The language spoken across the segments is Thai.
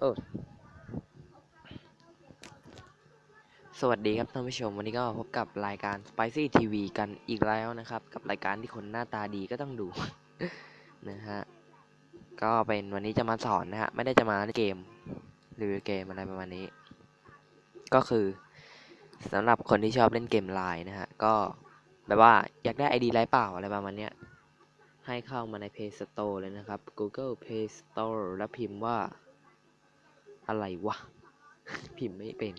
โอ้สวัสดีครับท่านผู้ชมวันนี้ก็พบกับรายการ Spicy TV กันอีกแล้วนะครับ กับรายการที่คนหน้าตาดีก็ต้องดูนะฮะก็เป็นวันนี้จะมาสอนนะฮะไม่ได้จะมาเล่นเกมหรือเกมอะไรประมาณนี้ ก็คือสำหรับคนที่ชอบเล่นเกมไลน์นะฮะก็แบบว่าอยากได้ ID ไลน์เปล่าอะไรประมาณเนี้ยให้เข้ามาใน Play Store เลยนะครับ Google Play Store แล้วพิมพ์ว่า อะไรวะ พิมพ์ไม่เป็น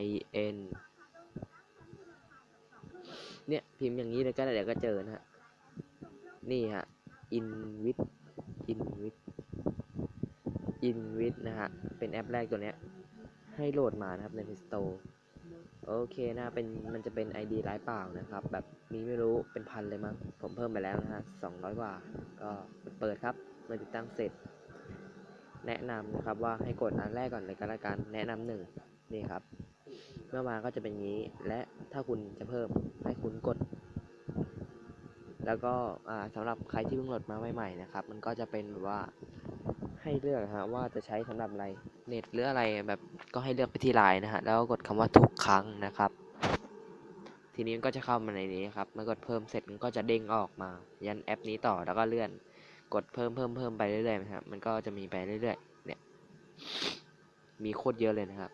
I N เนี่ย พิมพ์อย่างนี้เลยก็ได้เดี๋ยวก็เจอนะฮะ นี่ฮะ Invit Invit Invit นะฮะ เป็นแอปแรกตัวเนี้ย ให้โหลดมานะครับใน Play Store โอเคนะเป็นมันจะเป็น ID ไร้เปล่านะครับ แบบมีไม่รู้เป็นพันเลยมั้ง ผมเพิ่มไปแล้วนะฮะสองร้อยกว่า ก็เปิดครับเมื่อติดตั้งเสร็จ แนะนำนะครับว่าให้กดอันแรกก่อนเลยก็แล้วกันแนะนำหนึ่งนี่ครับ เมื่อมาก็จะเป็นงี้และถ้าคุณจะเพิ่มให้คุณกด แล้วก็อ่าสำหรับใครที่เพิ่งโหลดมาใหม่ๆนะครับ มันก็จะเป็นแบบว่าให้เลือกฮะว่าจะใช้สำหรับอะไรเน็ตหรืออะไรแบบก็ให้เลือกไปที่ไลน์นะฮะแล้วก็กดคำว่าทุกครั้งนะครับ ทีนี้มันก็จะเข้ามาในนี้ครับเมื่อกดเพิ่มเสร็จมันก็จะเด้งออกมา ยันแอปนี้ต่อแล้วก็เลื่อน กดเพิ่มเพิ่มเพิ่มไปเรื่อยๆนะครับ มันก็จะมีไปเรื่อยๆ เนี่ย มีโคตรเยอะเลยนะครับ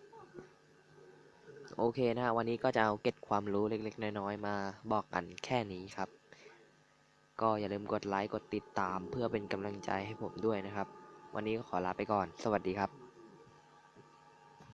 โอเคนะวันนี้ก็จะเอาเก็ตความรู้เล็กๆ น้อยๆ มาบอกกันแค่นี้ครับ ก็อย่าลืมกดไลค์ กดติดตามเพื่อเป็นกำลังใจให้ผมด้วยนะครับ วันนี้ก็ขอลาไปก่อน สวัสดีครับ